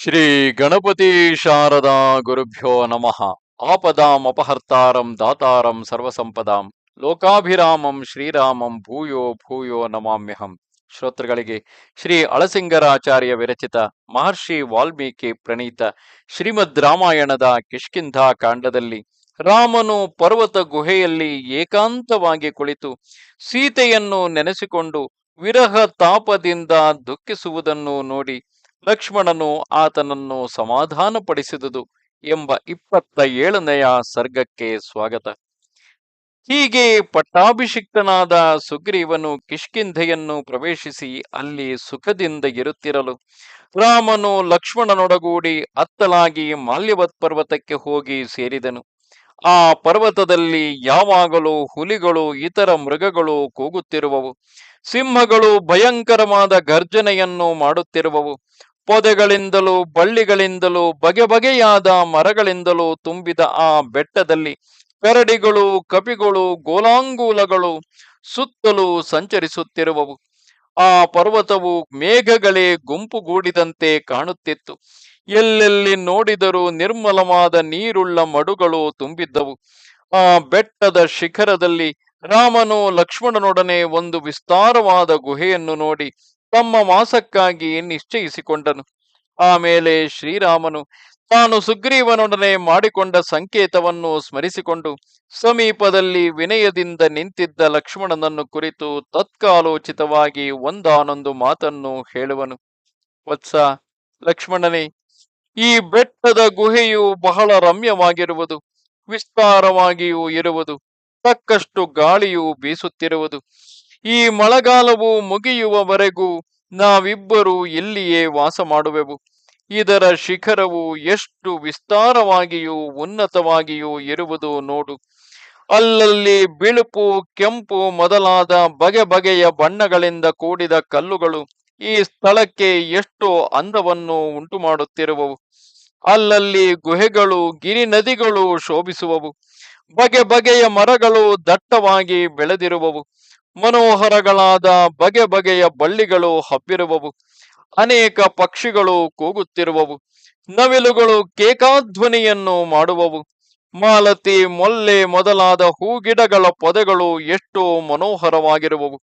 ಶ್ರೀ ಗಣಪತಿ ಶಾರದಾ ಗುರುಭ್ಯೋ ನಮಃ. ಆಪದಾಂ ಅಪಹರ್ತಾರಂ ದಾತಾರಂ ಸರ್ವಸಂಪದಾಂ. ಲೋಕಾಭಿರಾಮಂ ಶ್ರೀರಾಮಂ ಭೂಯೋ ಭೂಯೋ ನಮಾಮ್ಯಹಂ. ಶ್ರೋತೃಗಳಿಗೆ ಶ್ರೀ ಅಳಸಿಂಗರಾಚಾರ್ಯ ವಿರಚಿತ ಮಹರ್ಷಿ ವಾಲ್ಮೀಕಿ ಪ್ರಣೀತ ಶ್ರೀಮದ್ ರಾಮಾಯಣದ ಕಿಷ್ಕಿಂಧಾ ಕಾಂಡದಲ್ಲಿ ರಾಮನು ಪರ್ವತ ಗುಹೆಯಲ್ಲಿ ಏಕಾಂತವಾಗಿ ಕುಳಿತು ಸೀತೆಯನ್ನು ನೆನೆಸಿಕೊಂಡು ವಿರಹ ತಾಪದಿಂದ ದುಃಖಿಸುವುದನ್ನು ನೋಡಿ ಲಕ್ಷ್ಮಣನು ಆತನನ್ನು ಸಮಾಧಾನಪಡಿಸಿದುದು ಎಂಬ ಇಪ್ಪತ್ತ ಏಳನೆಯ ಸರ್ಗಕ್ಕೆ ಸ್ವಾಗತ. ಹೀಗೆ ಪಟ್ಟಾಭಿಷಿಕ್ತನಾದ ಸುಗ್ರೀವನು ಕಿಷ್ಕಿಂಧೆಯನ್ನು ಪ್ರವೇಶಿಸಿ ಅಲ್ಲಿ ಸುಖದಿಂದ ಇರುತ್ತಿರಲು. ರಾಮನು ಲಕ್ಷ್ಮಣನೊಡಗೂಡಿ ಅತ್ತಲಾಗಿ ಮಾಲ್ಯವತ್ ಪರ್ವತಕ್ಕೆ ಹೋಗಿ ಸೇರಿದನು. ಆ ಪರ್ವತದಲ್ಲಿ ಯಾವಾಗಲೂ ಹುಲಿಗಳು, ಇತರ ಮೃಗಗಳು ಕೂಗುತ್ತಿರುವವು. ಸಿಂಹಗಳು ಭಯಂಕರವಾದ ಗರ್ಜನೆಯನ್ನು ಮಾಡುತ್ತಿರುವವು. ಪೊದೆಗಳಿಂದಲೂ, ಬಳ್ಳಿಗಳಿಂದಲೂ, ಬಗೆ ಬಗೆಯಾದ ಮರಗಳಿಂದಲೂ ತುಂಬಿದ ಆ ಬೆಟ್ಟದಲ್ಲಿ ಕರಡಿಗಳು ಕಪಿಗಳು ಗೋಲಾಂಗೂಲಗಳು ಸುತ್ತಲೂ ಸಂಚರಿಸುತ್ತಿರುವವು. ಆ ಪರ್ವತವು ಮೇಘಗಳೇ ಗುಂಪುಗೂಡಿದಂತೆ ಕಾಣುತ್ತಿತ್ತು. ಎಲ್ಲೆಲ್ಲಿ ನೋಡಿದರೂ ನಿರ್ಮಲವಾದ ನೀರುಳ್ಳ ಮಡುಗಳು ತುಂಬಿದ್ದವು. ಆ ಬೆಟ್ಟದ ಶಿಖರದಲ್ಲಿ ರಾಮನು ಲಕ್ಷ್ಮಣನೊಡನೆ ಒಂದು ವಿಸ್ತಾರವಾದ ಗುಹೆಯನ್ನು ನೋಡಿ ತಮ್ಮ ಮಾಸಕ್ಕಾಗಿ ನಿಶ್ಚಯಿಸಿಕೊಂಡನು. ಆಮೇಲೆ ಶ್ರೀರಾಮನು ತಾನು ಸುಗ್ರೀವನೊಡನೆ ಮಾಡಿಕೊಂಡ ಸಂಕೇತವನ್ನು ಸ್ಮರಿಸಿಕೊಂಡು ಸಮೀಪದಲ್ಲಿ ವಿನಯದಿಂದ ನಿಂತಿದ್ದ ಲಕ್ಷ್ಮಣನನ್ನು ಕುರಿತು ತತ್ಕಾಲೋಚಿತವಾಗಿ ಒಂದಾನೊಂದು ಮಾತನ್ನು ಹೇಳುವನು. ವತ್ಸ ಲಕ್ಷ್ಮಣನೇ, ಈ ಬೆಟ್ಟದ ಗುಹೆಯು ಬಹಳ ರಮ್ಯವಾಗಿರುವುದು, ವಿಸ್ತಾರವಾಗಿಯೂ ಇರುವುದು, ತಕ್ಕಷ್ಟು ಗಾಳಿಯು ಬೀಸುತ್ತಿರುವುದು. ಈ ಮಳೆಗಾಲವು ಮುಗಿಯುವವರೆಗೂ ನಾವಿಬ್ಬರು ಇಲ್ಲಿಯೇ ವಾಸ ಮಾಡುವೆವು ಇದರ ಶಿಖರವು ಎಷ್ಟು ವಿಸ್ತಾರವಾಗಿಯೂ ಉನ್ನತವಾಗಿಯೂ ಇರುವುದು ನೋಡು. ಅಲ್ಲಲ್ಲಿ ಬಿಳುಪು, ಕೆಂಪು ಮೊದಲಾದ ಬಗೆ ಬಗೆಯ ಬಣ್ಣಗಳಿಂದ ಕೂಡಿದ ಕಲ್ಲುಗಳು ಈ ಸ್ಥಳಕ್ಕೆ ಎಷ್ಟು ಅಂದವನ್ನು ಉಂಟು ಮಾಡುತ್ತಿರುವವು ಅಲ್ಲಲ್ಲಿ ಗುಹೆಗಳು, ಗಿರಿ ನದಿಗಳು ಶೋಭಿಸುವವು. ಬಗೆ ಬಗೆಯ ಮರಗಳು ದಟ್ಟವಾಗಿ ಬೆಳೆದಿರುವವು. ಮನೋಹರಗಳಾದ ಬಗೆ ಬಗೆಯ ಬಳ್ಳಿಗಳು ಹಬ್ಬಿರುವವು. ಅನೇಕ ಪಕ್ಷಿಗಳು ಕೂಗುತ್ತಿರುವವು. ನವಿಲುಗಳು ಕೇಕಾಧ್ವನಿಯನ್ನು ಮಾಡುವವು. ಮಾಲತಿ, ಮೊಲ್ಲೆ ಮೊದಲಾದ ಹೂಗಿಡಗಳ ಪೊದೆಗಳು ಎಷ್ಟು ಮನೋಹರವಾಗಿರುವವು.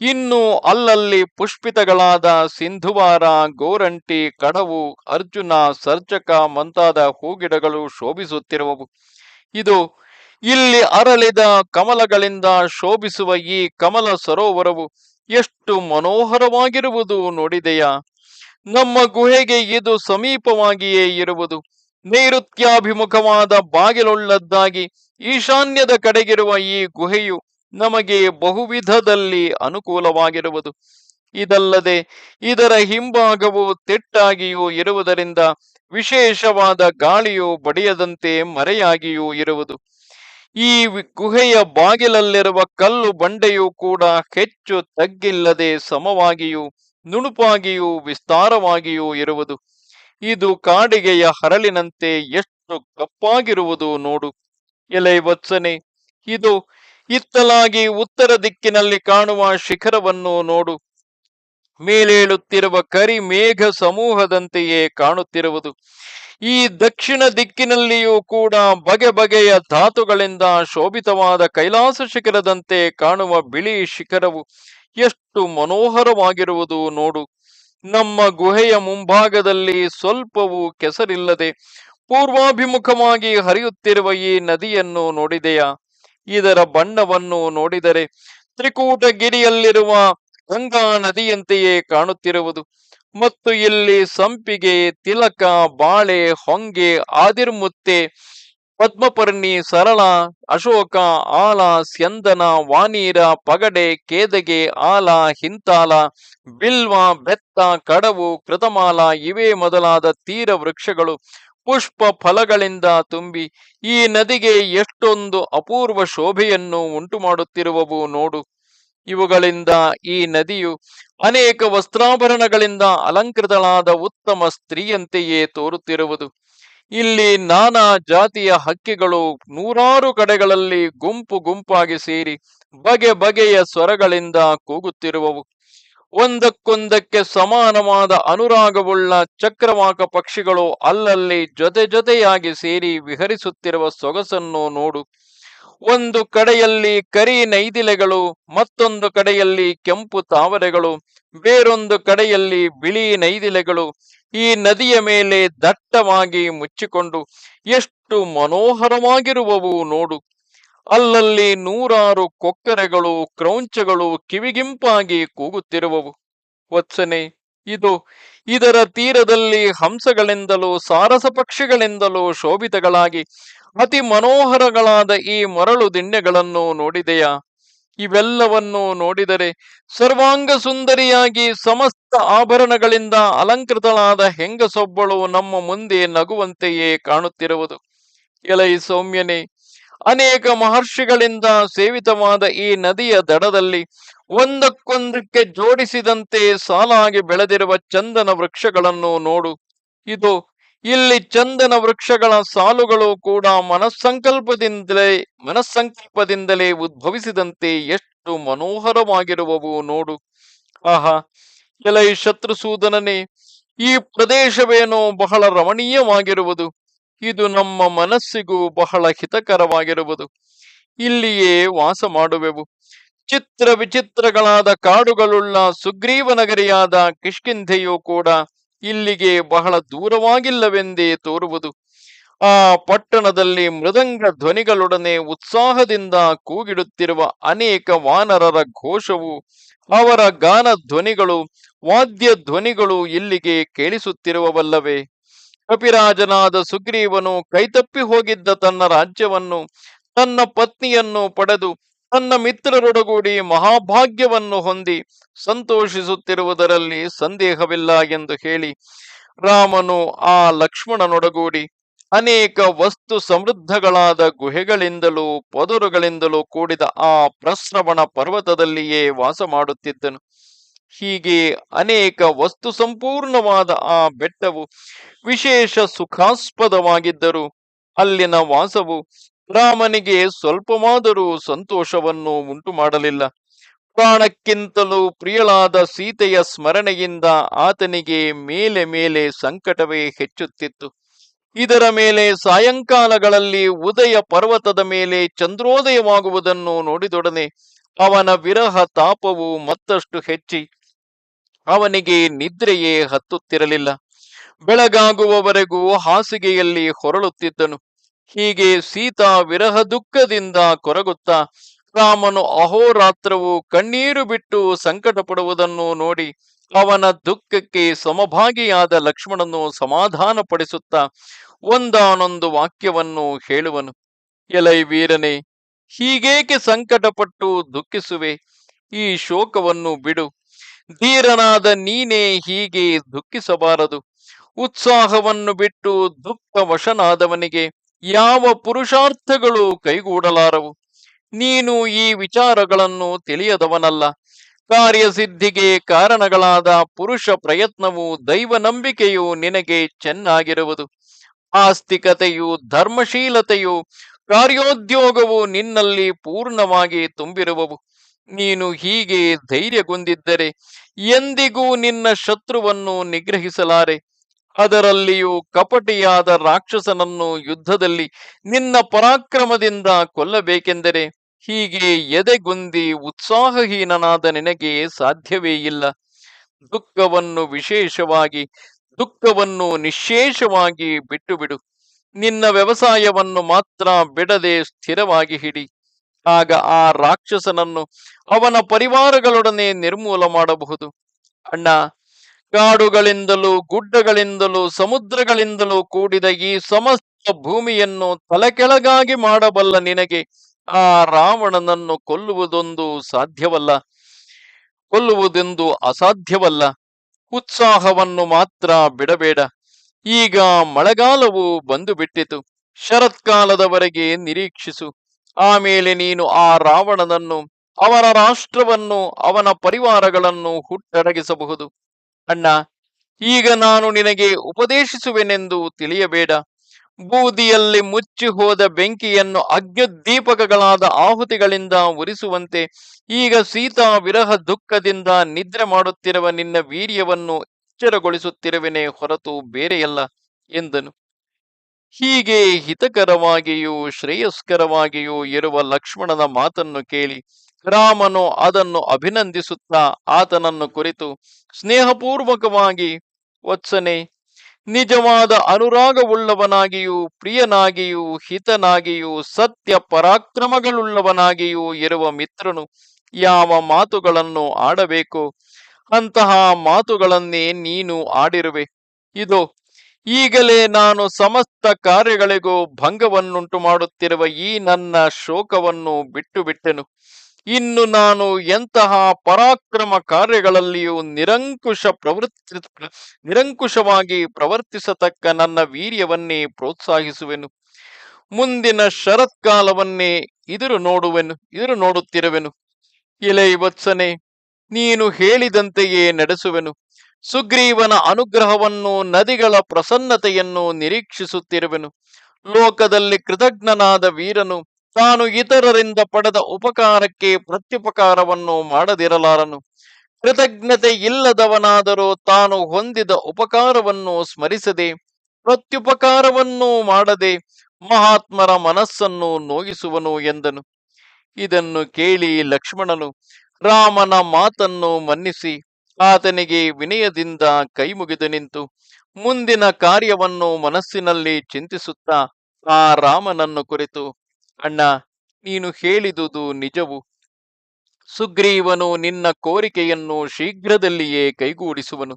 ಇನ್ನು ಅಲ್ಲಲ್ಲಿ ಪುಷ್ಪಿತಗಳಾದ ಸಿಂಧುವಾರ, ಗೋರಂಟಿ ಕಡವು ಅರ್ಜುನ, ಸರ್ಜಕ ಮುಂತಾದ ಹೂಗಿಡಗಳು ಶೋಭಿಸುತ್ತಿರುವವು. ಇದು ಇಲ್ಲಿ ಅರಳಿದ ಕಮಲಗಳಿಂದ ಶೋಭಿಸುವ ಈ ಕಮಲ ಸರೋವರವು ಎಷ್ಟು ಮನೋಹರವಾಗಿರುವುದು ನೋಡಿದೆಯಾ? ನಮ್ಮ ಗುಹೆಗೆ ಇದು ಸಮೀಪವಾಗಿಯೇ ಇರುವುದು. ನೈಋತ್ಯಾಭಿಮುಖವಾದ ಬಾಗಿಲುಳ್ಳದ್ದಾಗಿ ಈಶಾನ್ಯದ ಕಡೆಗಿರುವ ಈ ಗುಹೆಯು ನಮಗೆ ಬಹುವಿಧದಲ್ಲಿ ಅನುಕೂಲವಾಗಿರುವುದು. ಇದಲ್ಲದೆ ಇದರ ಹಿಂಭಾಗವು ತೆಟ್ಟಾಗಿಯೂ ಇರುವುದರಿಂದ ವಿಶೇಷವಾದ ಗಾಳಿಯು ಬಡಿಯದಂತೆ ಮರೆಯಾಗಿಯೂ ಇರುವುದು. ಈ ಗುಹೆಯ ಬಾಗಿಲಲ್ಲಿರುವ ಕಲ್ಲು ಬಂಡೆಯೂ ಕೂಡ ಹೆಚ್ಚು ತಗ್ಗಿಲ್ಲದೆ ಸಮವಾಗಿಯೂ, ನುಣುಪಾಗಿಯೂ, ವಿಸ್ತಾರವಾಗಿಯೂ ಇರುವುದು. ಇದು ಕಾಡಿಗೆಯ ಹರಳಿನಂತೆ ಎಷ್ಟು ಕಪ್ಪಾಗಿರುವುದು ನೋಡು. ಎಲೆ ವತ್ಸನೆ, ಇದು ಇತ್ತಲಾಗಿ ಉತ್ತರ ದಿಕ್ಕಿನಲ್ಲಿ ಕಾಣುವ ಶಿಖರವನ್ನು ನೋಡು. ಮೇಲೇಳುತ್ತಿರುವ ಕರಿ ಮೇಘ ಸಮೂಹದಂತೆಯೇ ಕಾಣುತ್ತಿರುವುದು. ಈ ದಕ್ಷಿಣ ದಿಕ್ಕಿನಲ್ಲಿಯೂ ಕೂಡ ಬಗೆ ಬಗೆಯ ಧಾತುಗಳಿಂದ ಶೋಭಿತವಾದ ಕೈಲಾಸ ಶಿಖರದಂತೆ ಕಾಣುವ ಬಿಳಿ ಶಿಖರವು ಎಷ್ಟು ಮನೋಹರವಾಗಿರುವುದು ನೋಡು. ನಮ್ಮ ಗುಹೆಯ ಮುಂಭಾಗದಲ್ಲಿ ಸ್ವಲ್ಪವೂ ಕೆಸರಿಲ್ಲದೆ ಪೂರ್ವಾಭಿಮುಖವಾಗಿ ಹರಿಯುತ್ತಿರುವ ಈ ನದಿಯನ್ನು ನೋಡಿದೆಯಾ? ಇದರ ಬಣ್ಣವನ್ನು ನೋಡಿದರೆ ತ್ರಿಕೂಟಗಿರಿಯಲ್ಲಿರುವ ಗಂಗಾ ನದಿಯಂತೆಯೇ ಕಾಣುತ್ತಿರುವುದು. ಮತ್ತು ಇಲ್ಲಿ ಸಂಪಿಗೆ, ತಿಲಕ, ಬಾಳೆ, ಹೊಂಗೆ, ಆದಿರ್ಮುತ್ತೆ, ಪದ್ಮಪರ್ಣಿ, ಸರಳ, ಅಶೋಕ ಆಲ ಸ್ಯಂದನ, ವಾನೀರ, ಪಗಡೆ, ಕೇದಗೆ, ಆಲ, ಹಿಂತಾಲ, ಬಿಲ್ವ, ಬೆತ್ತ, ಕಡವು, ಕೃತಮಾಲ ಇವೇ ಮೊದಲಾದ ತೀರ ವೃಕ್ಷಗಳು ಪುಷ್ಪ ಫಲಗಳಿಂದ ತುಂಬಿ ಈ ನದಿಗೆ ಎಷ್ಟೊಂದು ಅಪೂರ್ವ ಶೋಭೆಯನ್ನು ಉಂಟು ಮಾಡುತ್ತಿರುವವು ನೋಡು. ಇವುಗಳಿಂದ ಈ ನದಿಯು ಅನೇಕ ವಸ್ತ್ರಾಭರಣಗಳಿಂದ ಅಲಂಕೃತಳಾದ ಉತ್ತಮ ಸ್ತ್ರೀಯಂತೆಯೇ ತೋರುತ್ತಿರುವುದು. ಇಲ್ಲಿ ನಾನಾ ಜಾತಿಯ ಹಕ್ಕಿಗಳು ನೂರಾರು ಕಡೆಗಳಲ್ಲಿ ಗುಂಪು ಗುಂಪಾಗಿ ಸೇರಿ ಬಗೆ ಬಗೆಯ ಸ್ವರಗಳಿಂದ ಕೂಗುತ್ತಿರುವವು. ಒಂದಕ್ಕೊಂದಕ್ಕೆ ಸಮಾನವಾದ ಅನುರಾಗವುಳ್ಳ ಚಕ್ರವಾಕ ಪಕ್ಷಿಗಳು ಅಲ್ಲಲ್ಲಿ ಜೊತೆ ಜೊತೆಯಾಗಿ ಸೇರಿ ವಿಹರಿಸುತ್ತಿರುವ ಸೊಗಸನ್ನು ನೋಡು. ಒಂದು ಕಡೆಯಲ್ಲಿ ಕರಿ ನೈದಿಲೆಗಳು, ಮತ್ತೊಂದು ಕಡೆಯಲ್ಲಿ ಕೆಂಪು ತಾವರೆಗಳು, ಬೇರೊಂದು ಕಡೆಯಲ್ಲಿ ಬಿಳಿ ನೈದಿಲೆಗಳು. ಈ ನದಿಯ ಮೇಲೆ ದಟ್ಟವಾಗಿ ಮುಚ್ಚಿಕೊಂಡು ಎಷ್ಟು ಮನೋಹರವಾಗಿರುವವು ನೋಡು. ಅಲ್ಲಲ್ಲಿ ನೂರಾರು ಕೊಕ್ಕರೆಗಳು, ಕ್ರೌಂಚಗಳು ಕಿವಿಗಿಂಪಾಗಿ ಕೂಗುತ್ತಿರುವವು. ವತ್ಸನೆ, ಇದು ಇದರ ತೀರದಲ್ಲಿ ಹಂಸಗಳಿಂದಲೂ, ಸಾರಸ ಪಕ್ಷಿಗಳಿಂದಲೂ ಶೋಭಿತಗಳಾಗಿ ಅತಿ ಮನೋಹರಗಳಾದ ಈ ಮರಳು ದಿಣ್ಣೆಗಳನ್ನು ನೋಡಿದೆಯಾ? ಇವೆಲ್ಲವನ್ನು ನೋಡಿದರೆ ಸರ್ವಾಂಗ ಸುಂದರಿಯಾಗಿ ಸಮಸ್ತ ಆಭರಣಗಳಿಂದ ಅಲಂಕೃತಳಾದ ಹೆಂಗಸೊಬ್ಬಳು ನಮ್ಮ ಮುಂದೆ ನಗುವಂತೆಯೇ ಕಾಣುತ್ತಿರುವುದು. ಎಲೈ ಸೌಮ್ಯನೇ, ಅನೇಕ ಮಹರ್ಷಿಗಳಿಂದ ಸೇವಿತವಾದ ಈ ನದಿಯ ದಡದಲ್ಲಿ ಒಂದಕ್ಕೊಂದಕ್ಕೆ ಜೋಡಿಸಿದಂತೆ ಸಾಲಾಗಿ ಬೆಳೆದಿರುವ ಚಂದನ ವೃಕ್ಷಗಳನ್ನು ನೋಡು. ಇದು ಇಲ್ಲಿ ಚಂದನ ವೃಕ್ಷಗಳ ಸಾಲುಗಳು ಕೂಡ ಮನಸ್ಸಂಕಲ್ಪದಿಂದಲೇ ಮನಸ್ಸಂಕಲ್ಪದಿಂದಲೇ ಉದ್ಭವಿಸಿದಂತೆ ಎಷ್ಟು ಮನೋಹರವಾಗಿರುವವು ನೋಡು. ಆಹಾ, ಎಲೈ ಶತ್ರುಸೂದನನೇ, ಈ ಪ್ರದೇಶವೇನೋ ಬಹಳ ರಮಣೀಯವಾಗಿರುವುದು. ಇದು ನಮ್ಮ ಮನಸ್ಸಿಗೂ ಬಹಳ ಹಿತಕರವಾಗಿರುವುದು. ಇಲ್ಲಿಯೇ ವಾಸ ಮಾಡುವೆವು. ಚಿತ್ರ ವಿಚಿತ್ರಗಳಾದ ಕಾಡುಗಳುಳ್ಳ ಸುಗ್ರೀವ ನಗರಿಯಾದ ಕಿಷ್ಕಿಂಧೆಯು ಕೂಡ ಇಲ್ಲಿಗೆ ಬಹಳ ದೂರವಾಗಿಲ್ಲವೆಂದೇ ತೋರುವುದು. ಆ ಪಟ್ಟಣದಲ್ಲಿ ಮೃದಂಗ ಧ್ವನಿಗಳೊಡನೆ ಉತ್ಸಾಹದಿಂದ ಕೂಗಿಡುತ್ತಿರುವ ಅನೇಕ ವಾನರರ ಘೋಷವು, ಅವರ ಗಾನ ಧ್ವನಿಗಳು, ವಾದ್ಯ ಧ್ವನಿಗಳು ಇಲ್ಲಿಗೆ ಕೇಳಿಸುತ್ತಿರುವವಲ್ಲವೇ. ಕಪಿರಾಜನಾದ ಸುಗ್ರೀವನು ಕೈತಪ್ಪಿ ಹೋಗಿದ್ದ ತನ್ನ ರಾಜ್ಯವನ್ನು, ತನ್ನ ಪತ್ನಿಯನ್ನು ಪಡೆದು ತನ್ನ ಮಿತ್ರರೊಡಗೂಡಿ ಮಹಾಭಾಗ್ಯವನ್ನು ಹೊಂದಿ ಸಂತೋಷಿಸುತ್ತಿರುವುದರಲ್ಲಿ ಸಂದೇಹವಿಲ್ಲ ಎಂದು ಹೇಳಿ ರಾಮನು ಆ ಲಕ್ಷ್ಮಣನೊಡಗೂಡಿ ಅನೇಕ ವಸ್ತು ಸಮೃದ್ಧಗಳಾದ ಗುಹೆಗಳಿಂದಲೂ ಪೊದರುಗಳಿಂದಲೂ ಕೂಡಿದ ಆ ಪ್ರಶ್ರವಣ ಪರ್ವತದಲ್ಲಿಯೇ ವಾಸ ಮಾಡುತ್ತಿದ್ದನು. ಹೀಗೆ ಅನೇಕ ವಸ್ತು ಸಂಪೂರ್ಣವಾದ ಆ ಬೆಟ್ಟವು ವಿಶೇಷ ಸುಖಾಸ್ಪದವಾಗಿದ್ದರೂ ಅಲ್ಲಿನ ವಾಸವು ರಾಮನಿಗೆ ಸ್ವಲ್ಪವಾದರೂ ಸಂತೋಷವನ್ನು ಉಂಟು ಮಾಡಲಿಲ್ಲ ಪ್ರಾಣಕ್ಕಿಂತಲೂ ಪ್ರಿಯಳಾದ ಸೀತೆಯ ಸ್ಮರಣೆಯಿಂದ ಆತನಿಗೆ ಮೇಲೆ ಮೇಲೆ ಸಂಕಟವೇ ಹೆಚ್ಚುತ್ತಿತ್ತು. ಇದರ ಮೇಲೆ ಸಾಯಂಕಾಲಗಳಲ್ಲಿ ಉದಯ ಪರ್ವತದ ಮೇಲೆ ಚಂದ್ರೋದಯವಾಗುವುದನ್ನು ನೋಡಿದೊಡನೆ ಅವನ ವಿರಹ ತಾಪವು ಮತ್ತಷ್ಟು ಹೆಚ್ಚಿ ಅವನಿಗೆ ನಿದ್ರೆಯೇ ಹತ್ತುತ್ತಿರಲಿಲ್ಲ. ಬೆಳಗಾಗುವವರೆಗೂ ಹಾಸಿಗೆಯಲ್ಲಿ ಹೊರಳುತ್ತಿದ್ದನು. ಹೀಗೆ ಸೀತಾ ವಿರಹ ದುಃಖದಿಂದ ಕೊರಗುತ್ತಾ ರಾಮನು ಅಹೋರಾತ್ರವು ಕಣ್ಣೀರು ಬಿಟ್ಟು ಸಂಕಟ ಪಡುವುದನ್ನು ನೋಡಿ ಅವನ ದುಃಖಕ್ಕೆ ಸಮಭಾಗಿಯಾದ ಲಕ್ಷ್ಮಣನು ಸಮಾಧಾನ ಪಡಿಸುತ್ತಾ ಒಂದಾನೊಂದು ವಾಕ್ಯವನ್ನು ಹೇಳುವನು. ಎಲೈ ವೀರನೆ, ಹೀಗೇಕೆ ಸಂಕಟಪಟ್ಟು ದುಃಖಿಸುವೆ? ಈ ಶೋಕವನ್ನು ಬಿಡು. ಧೀರನಾದ ನೀನೇ ಹೀಗೆ ದುಃಖಿಸಬಾರದು. ಉತ್ಸಾಹವನ್ನು ಬಿಟ್ಟು ದುಃಖ ವಶನಾದವನಿಗೆ ಯಾವ ಪುರುಷಾರ್ಥಗಳು ಕೈಗೂಡಲಾರವು? ನೀನು ಈ ವಿಚಾರಗಳನ್ನು ತಿಳಿಯದವನಲ್ಲ. ಕಾರ್ಯಸಿದ್ಧಿಗೆ ಕಾರಣಗಳಾದ ಪುರುಷ ಪ್ರಯತ್ನವು ದೈವ ನಂಬಿಕೆಯು ನಿನಗೆ ಚೆನ್ನಾಗಿರುವುದು. ಆಸ್ತಿಕತೆಯು ಧರ್ಮಶೀಲತೆಯು ಕಾರ್ಯೋದ್ಯೋಗವು ನಿನ್ನಲ್ಲಿ ಪೂರ್ಣವಾಗಿ ತುಂಬಿರುವವು. ನೀನು ಹೀಗೆ ಧೈರ್ಯಗೊಂದಿದ್ದರೆ ಎಂದಿಗೂ ನಿನ್ನ ಶತ್ರುವನ್ನು ನಿಗ್ರಹಿಸಲಾರೆ. ಅದರಲ್ಲಿಯೂ ಕಪಟಿಯಾದ ರಾಕ್ಷಸನನ್ನು ಯುದ್ಧದಲ್ಲಿ ನಿನ್ನ ಪರಾಕ್ರಮದಿಂದ ಕೊಲ್ಲಬೇಕೆಂದರೆ ಹೀಗೆ ಎದೆಗುಂದಿ ಉತ್ಸಾಹಹೀನನಾದ ನಿನಗೆ ಸಾಧ್ಯವೇ ಇಲ್ಲ. ದುಃಖವನ್ನು ವಿಶೇಷವಾಗಿ, ದುಃಖವನ್ನು ನಿಶೇಷವಾಗಿ ಬಿಟ್ಟು ಬಿಡು ನಿನ್ನ ವ್ಯವಸಾಯವನ್ನು ಮಾತ್ರ ಬಿಡದೆ ಸ್ಥಿರವಾಗಿ ಹಿಡಿ. ಆಗ ಆ ರಾಕ್ಷಸನನ್ನು ಅವನ ಪರಿವಾರಗಳೊಡನೆ ನಿರ್ಮೂಲ ಮಾಡಬಹುದು. ಅಣ್ಣ ಕಾಡುಗಳಿಂದಲೂ, ಗುಡ್ಡಗಳಿಂದಲೂ, ಸಮುದ್ರಗಳಿಂದಲೂ ಕೂಡಿದ ಈ ಸಮಸ್ತ ಭೂಮಿಯನ್ನು ತಲೆಕೆಳಗಾಗಿ ಮಾಡಬಲ್ಲ ನಿನಗೆ, ಆ ರಾವಣನನ್ನು ಕೊಲ್ಲುವುದೊಂದು ಸಾಧ್ಯವಲ್ಲ? ಕೊಲ್ಲುವುದೆಂದು ಅಸಾಧ್ಯವಲ್ಲ? ಉತ್ಸಾಹವನ್ನು ಮಾತ್ರ ಬಿಡಬೇಡ. ಈಗ ಮಳೆಗಾಲವು ಬಂದು ಬಿಟ್ಟಿತು ಶರತ್ಕಾಲದವರೆಗೆ ನಿರೀಕ್ಷಿಸು. ಆಮೇಲೆ ನೀನು ಆ ರಾವಣನನ್ನು, ಅವರ ರಾಷ್ಟ್ರವನ್ನು, ಅವನ ಪರಿವಾರಗಳನ್ನು ಹುಟ್ಟಡಗಿಸಬಹುದು. ಅಣ್ಣ, ಈಗ ನಾನು ನಿನಗೆ ಉಪದೇಶಿಸುವೆನೆಂದು ತಿಳಿಯಬೇಡ. ಬೂದಿಯಲ್ಲಿ ಮುಚ್ಚಿ ಹೋದ ಬೆಂಕಿಯನ್ನು ಅಗ್ನಿದೀಪಕಗಳಾದ ಆಹುತಿಗಳಿಂದ ಉರಿಸುವಂತೆ, ಈಗ ಸೀತಾ ವಿರಹ ದುಃಖದಿಂದ ನಿದ್ರೆ ಮಾಡುತ್ತಿರುವ ನಿನ್ನ ವೀರ್ಯವನ್ನು ಎಚ್ಚರಗೊಳಿಸುತ್ತಿರುವೆನೆ ಹೊರತು ಬೇರೆಯಲ್ಲ, ಎಂದನು. ಹೀಗೆ ಹಿತಕರವಾಗಿಯೂ ಶ್ರೇಯಸ್ಕರವಾಗಿಯೂ ಇರುವ ಲಕ್ಷ್ಮಣನ ಮಾತನ್ನು ಕೇಳಿ ರಾಮನು ಅದನ್ನು ಅಭಿನಂದಿಸುತ್ತಾ ಆತನನ್ನು ಕುರಿತು ಸ್ನೇಹಪೂರ್ವಕವಾಗಿ, ವತ್ಸನೆ, ನಿಜವಾದ ಅನುರಾಗವುಳ್ಳವನಾಗಿಯೂ, ಪ್ರಿಯನಾಗಿಯೂ, ಹಿತನಾಗಿಯೂ, ಸತ್ಯ ಪರಾಕ್ರಮಗಳುಳ್ಳವನಾಗಿಯೂ ಇರುವ ಮಿತ್ರನು ಯಾವ ಮಾತುಗಳನ್ನು ಆಡಬೇಕು? ಅಂತಹ ಮಾತುಗಳನ್ನೇ ನೀನು ಆಡಿರುವೆ. ಇದು ಈಗಲೇ ನಾನು ಸಮಸ್ತ ಕಾರ್ಯಗಳಿಗೂ ಭಂಗವನ್ನುಂಟು ಮಾಡುತ್ತಿರುವ ಈ ನನ್ನ ಶೋಕವನ್ನು ಬಿಟ್ಟು ಬಿಟ್ಟೆನು ಇನ್ನು ನಾನು ಎಂತಹ ಪರಾಕ್ರಮ ಕಾರ್ಯಗಳಲ್ಲಿಯೂ ನಿರಂಕುಶ ಪ್ರವೃತ್ತಿ ನಿರಂಕುಶವಾಗಿ ಪ್ರವರ್ತಿಸತಕ್ಕ ನನ್ನ ವೀರ್ಯವನ್ನೇ ಪ್ರೋತ್ಸಾಹಿಸುವೆನು. ಮುಂದಿನ ಶರತ್ಕಾಲವನ್ನೇ ಇದರು ನೋಡುವೆನು, ಇದರು ನೋಡುತ್ತಿರುವೆನು. ಇಲೆ ವತ್ಸನೆ, ನೀನು ಹೇಳಿದಂತೆಯೇ ನಡೆಸುವೆನು. ಸುಗ್ರೀವನ ಅನುಗ್ರಹವನ್ನು, ನದಿಗಳ ಪ್ರಸನ್ನತೆಯನ್ನು ನಿರೀಕ್ಷಿಸುತ್ತಿರುವೆನು. ಲೋಕದಲ್ಲಿ ಕೃತಜ್ಞನಾದ ವೀರನು ತಾನು ಇತರರಿಂದ ಪಡೆದ ಉಪಕಾರಕ್ಕೆ ಪ್ರತ್ಯುಪಕಾರವನ್ನು ಮಾಡದಿರಲಾರನು. ಕೃತಜ್ಞತೆ ಇಲ್ಲದವನಾದರೂ ತಾನು ಹೊಂದಿದ ಉಪಕಾರವನ್ನು ಸ್ಮರಿಸದೆ, ಪ್ರತ್ಯುಪಕಾರವನ್ನು ಮಾಡದೆ ಮಹಾತ್ಮರ ಮನಸ್ಸನ್ನು ನೋಯಿಸುವನು ಎಂದನು. ಇದನ್ನು ಕೇಳಿ ಲಕ್ಷ್ಮಣನು ರಾಮನ ಮಾತನ್ನು ಮನ್ನಿಸಿ ಆತನಿಗೆ ವಿನಯದಿಂದ ಕೈಮುಗಿದು ನಿಂತು, ಮುಂದಿನ ಕಾರ್ಯವನ್ನು ಮನಸ್ಸಿನಲ್ಲಿ ಚಿಂತಿಸುತ್ತಾ ಆ ರಾಮನನ್ನು ಕುರಿತು ಅಣ್ಣ, ನೀನು ಹೇಳಿದುದು ನಿಜವು. ಸುಗ್ರೀವನು ನಿನ್ನ ಕೋರಿಕೆಯನ್ನು ಶೀಘ್ರದಲ್ಲಿಯೇ ಕೈಗೂಡಿಸುವನು.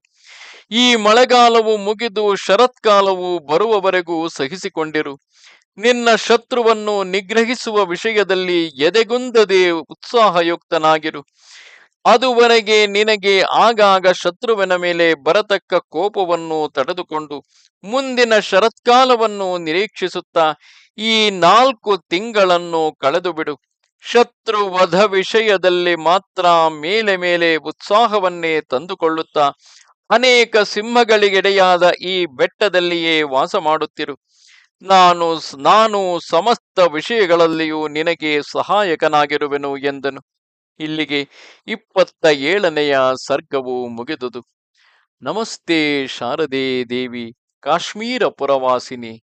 ಈ ಮಳೆಗಾಲವು ಮುಗಿದು ಶರತ್ಕಾಲವು ಬರುವವರೆಗೂ ಸಹಿಸಿಕೊಂಡಿರು. ನಿನ್ನ ಶತ್ರುವನ್ನು ನಿಗ್ರಹಿಸುವ ವಿಷಯದಲ್ಲಿ ಎದೆಗುಂದದೆ ಉತ್ಸಾಹಯುಕ್ತನಾಗಿರು. ಅದುವರೆಗೆ ನಿನಗೆ ಆಗಾಗ ಶತ್ರುವಿನ ಮೇಲೆ ಬರತಕ್ಕ ಕೋಪವನ್ನು ತಡೆದುಕೊಂಡು ಮುಂದಿನ ಶರತ್ಕಾಲವನ್ನು ನಿರೀಕ್ಷಿಸುತ್ತಾ ಈ ನಾಲ್ಕು ತಿಂಗಳನ್ನು ಕಳೆದು ಬಿಡು ಶತ್ರು ವಧ ವಿಷಯದಲ್ಲಿ ಮಾತ್ರ ಮೇಲೆ ಮೇಲೆ ಉತ್ಸಾಹವನ್ನೇ ತಂದುಕೊಳ್ಳುತ್ತಾ, ಅನೇಕ ಸಿಂಹಗಳಿಗೆಡೆಯಾದ ಈ ಬೆಟ್ಟದಲ್ಲಿಯೇ ವಾಸ ಮಾಡುತ್ತಿರು. ನಾನು ನಾನು ಸಮಸ್ತ ವಿಷಯಗಳಲ್ಲಿಯೂ ನಿನಗೆ ಸಹಾಯಕನಾಗಿರುವೆನು ಎಂದನು. ಇಲ್ಲಿಗೆ ಇಪ್ಪತ್ತ ಏಳನೆಯ ಸರ್ಗವು ಮುಗಿದುದು. ನಮಸ್ತೆ ಶಾರದೆ ದೇವಿ, ಕಾಶ್ಮೀರ ಪುರವಾಸಿನಿ.